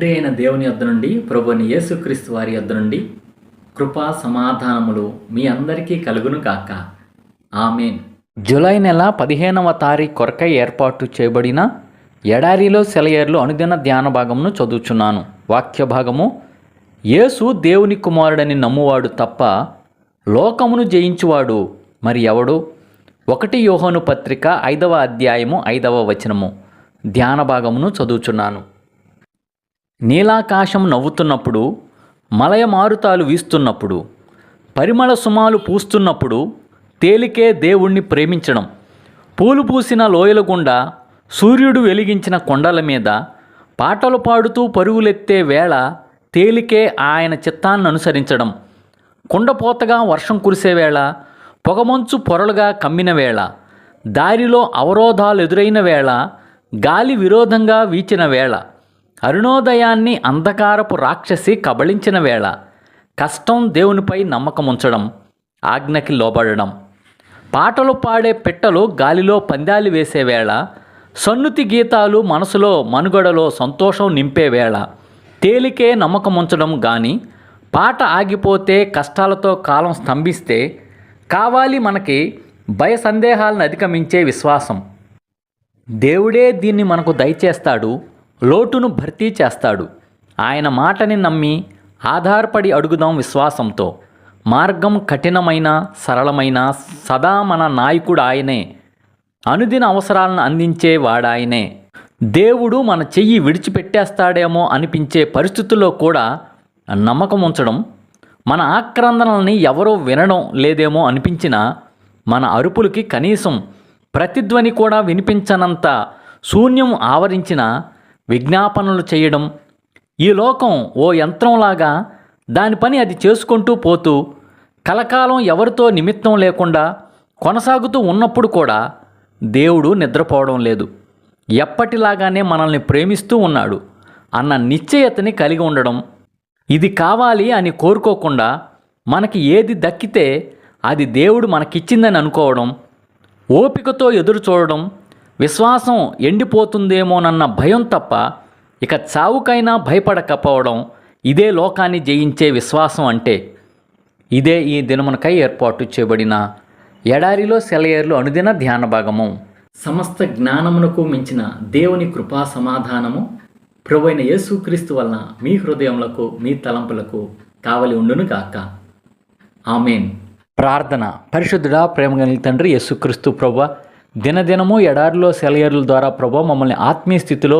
తండ్రి అయిన దేవుని యొద్ద నుండి ప్రభుని యేసుక్రీస్తు వారి యొద్ద నుండి కృపా సమాధానములు మీ అందరికీ కలుగును గాక. ఆమెన్. జూలై నెల పదిహేనవ తారీఖు కొరకై ఏర్పాటు చేయబడిన ఎడారిలో సెలయేర్లు అనుదిన ధ్యాన భాగమును చదువుచున్నాను. వాక్య భాగము యేసు దేవుని కుమారుడని నమ్మువాడు తప్ప లోకమును జయించువాడు మరి ఎవడు? ఒకటి యోహోను పత్రిక ఐదవ అధ్యాయము ఐదవ వచనము. ధ్యాన భాగమును చదువుచున్నాను. నీలాకాశం నవ్వుతున్నప్పుడు మలయ మారుతాలు వీస్తున్నప్పుడు పరిమళ సుమాలు పూస్తున్నప్పుడు తేలికే దేవుణ్ణి ప్రేమించడం పూలు పూసిన లోయల గుండా సూర్యుడు వెలిగించిన కొండల మీద పాటలు పాడుతూ పరుగులెత్తే వేళ తేలికే ఆయన చిత్తాన్ని అనుసరించడం కుండపోతగా వర్షం కురిసే వేళ పొగమంచు పొరలుగా కమ్మిన వేళ దారిలో అవరోధాలు ఎదురైన వేళ గాలి విరోధంగా వీచిన వేళ. అరుణోదయాన్ని అంధకారపు రాక్షసి కబళించిన వేళ కష్టం దేవునిపై నమ్మకం ఉంచడం ఆజ్ఞకి లోబడడం. పాటలు పాడే పిట్టలు గాలిలో పందాలు వేసే వేళ సన్నుతి గీతాలు మనసులో మనుగడలో సంతోషం నింపే వేళ. తేలికే నమ్మకం ఉంచడం కానీ పాట ఆగిపోతే కష్టాలతో కాలం స్తంభిస్తే కావాలి మనకి భయ సందేహాలను అధిగమించే విశ్వాసం. దేవుడే దీన్ని మనకు దయచేస్తాడు లోటును భర్తీ చేస్తాడు. ఆయన మాటని నమ్మి ఆధారపడి అడుగుదాం విశ్వాసంతో. మార్గం కఠినమైన సరళమైన సదా మన నాయకుడు ఆయనే అనుదిన అవసరాలను అందించే వాడాయనే. దేవుడు మన చెయ్యి విడిచిపెట్టేస్తాడేమో అనిపించే పరిస్థితుల్లో కూడా నమ్మకం ఉంచడం మన ఆక్రందనల్ని ఎవరో వినడం లేదేమో అనిపించినా మన అరుపులకి కనీసం ప్రతిధ్వని కూడా వినిపించనంత శూన్యం ఆవరించిన విజ్ఞాపనలు చేయడం. ఈ లోకం ఓ యంత్రంలాగా దాని పని అది చేసుకుంటూ పోతూ కలకాలం ఎవరితో నిమిత్తం లేకుండా కొనసాగుతూ ఉన్నప్పుడు కూడా దేవుడు నిద్రపోవడం లేదు. ఎప్పటిలాగానే మనల్ని ప్రేమిస్తూ ఉన్నాడు. అన్న నిశ్చయతని కలిగి ఉండడం. ఇది కావాలి అని కోరుకోకుండా మనకి ఏది దక్కితే అది దేవుడు మనకిచ్చిందని అనుకోవడం. ఓపికతో ఎదురు చూడడం. విశ్వాసం ఎండిపోతుందేమోనన్న భయం తప్ప ఇక చావుకైనా భయపడకపోవడం ఇదే లోకాన్ని జయించే విశ్వాసం అంటే ఇదే ఈ దినమునకై ఏర్పాటు చేయబడిన ఎడారిలో సెలయేర్లు అనుదిన ధ్యాన భాగము. సమస్త జ్ఞానమునకు మించిన దేవుని కృపా సమాధానము ప్రభువైన యేసుక్రీస్తు వలన మీ హృదయములకు మీ తలంపులకు కావలి ఉండును గాక. ఆమెన్. ప్రార్థన. పరిశుద్ధుడా ప్రేమ కలిగిన తండ్రి యేసుక్రీస్తు ప్రభు దినదినము ఎడారిలో సెలయర్ల ద్వారా ప్రభు మమ్మల్ని ఆత్మీయ స్థితిలో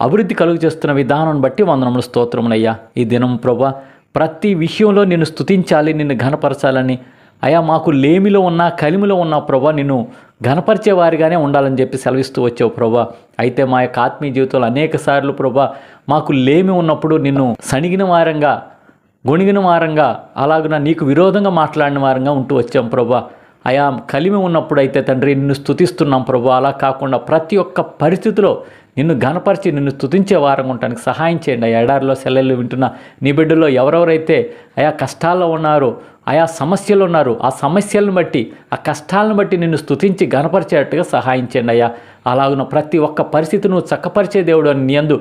అభివృద్ధి కలుగు చేస్తున్న విధానం బట్టి వందనములు స్తోత్రములయ్యా. ఈ దినం ప్రభా ప్రతి విషయంలో నిన్ను స్తుతించాలి నిన్ను ఘనపరచాలని. అయా మాకు లేమిలో ఉన్న కలిమిలో ఉన్న ప్రభా నిన్ను ఘనపరిచే వారిగానే ఉండాలని చెప్పి సెలవిస్తూ వచ్చావు ప్రభా. అయితే మా యొక్క ఆత్మీయ జీవితంలో అనేక సార్లు ప్రభా మాకు లేమి ఉన్నప్పుడు నిన్ను సణిగిన వారంగా గొణిగిన వారంగా అలాగున నీకు విరోధంగా మాట్లాడిన వారంగా ఉంటూ వచ్చాం ప్రభా. అయా కలిమి ఉన్నప్పుడైతే తండ్రి నిన్ను స్థుతిస్తున్నాం ప్రభు. అలా కాకుండా ప్రతి ఒక్క పరిస్థితిలో నిన్ను ఘనపరిచి నిన్ను స్థుతించే వారంగా ఉండటానికి సహాయం చేయండి. ఆ ఎడారిలో సెల్లెళ్ళు వింటున్న నీ బిడ్డలో ఎవరెవరైతే ఆయా కష్టాల్లో ఉన్నారో ఆయా సమస్యలు ఉన్నారు ఆ సమస్యలను బట్టి ఆ కష్టాలను బట్టి నిన్ను స్థుతించి ఘనపరిచేటట్టుగా సహాయం చేయండి అయ్యా అలాగున ప్రతి ఒక్క పరిస్థితి నువ్వు చక్కపరిచే దేవుడు అని నీ అందు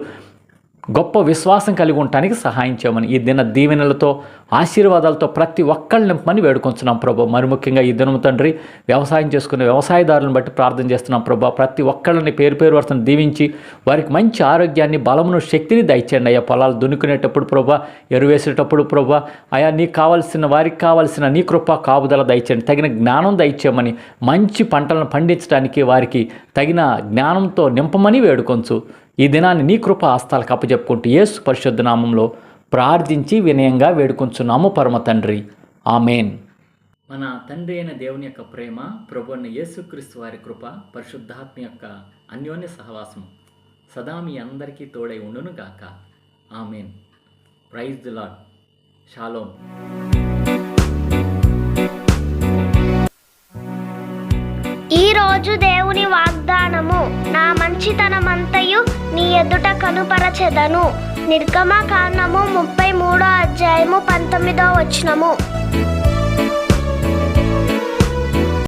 గొప్ప విశ్వాసం కలిగి ఉండటానికి సహాయం చేయమని ఈ దిన దీవెనలతో ఆశీర్వాదాలతో ప్రతి ఒక్కళ్ళు నింపమని వేడుకొంచున్నాం ప్రభు. మరి ముఖ్యంగా ఈ దినము తండ్రి వ్యవసాయం చేసుకునే వ్యవసాయదారులను బట్టి ప్రార్థన చేస్తున్నాం ప్రభు. ప్రతి ఒక్కళ్ళని పేరు పేరు వరుసను దీవించి వారికి మంచి ఆరోగ్యాన్ని బలమును శక్తిని దయచేయండి. అయ్యా పొలాలు దున్నుకునేటప్పుడు ప్రభా ఎరువేసేటప్పుడు ప్రభా అయా నీకు కావాల్సిన వారికి కావాల్సిన నీ కృప కాపుదల దయచేయండి. తగిన జ్ఞానం దయచేయమని మంచి పంటలను పండించడానికి వారికి తగిన జ్ఞానంతో నింపమని వేడుకొంచు. ఈ దినాన్ని నీ కృప హస్తాలకు అప్పచెప్పుకుంటూ యేసు పరిశుద్ధ నామంలో ప్రార్థించి వినయంగా వేడుకొంచున్నాము పరమ తండ్రి. ఆమెన్. మన తండ్రి అయిన దేవుని యొక్క ప్రేమ ప్రభు యేసుక్రీస్తు వారి కృప పరిశుద్ధాత్మ యొక్క అన్యోన్య సహవాసం సదా మీ అందరికీ తోడై ఉండును గాక. ఆమెన్. ప్రైజ్ ది లాడ్ షాలోమ్ ఈ రోజు దేవుని వాగ్దానము నా మంచితనమంతయు కనుపరచెదను. నిర్గమ కాండము ముప్పై మూడో అధ్యాయము పంతొమ్మిదో వచనము.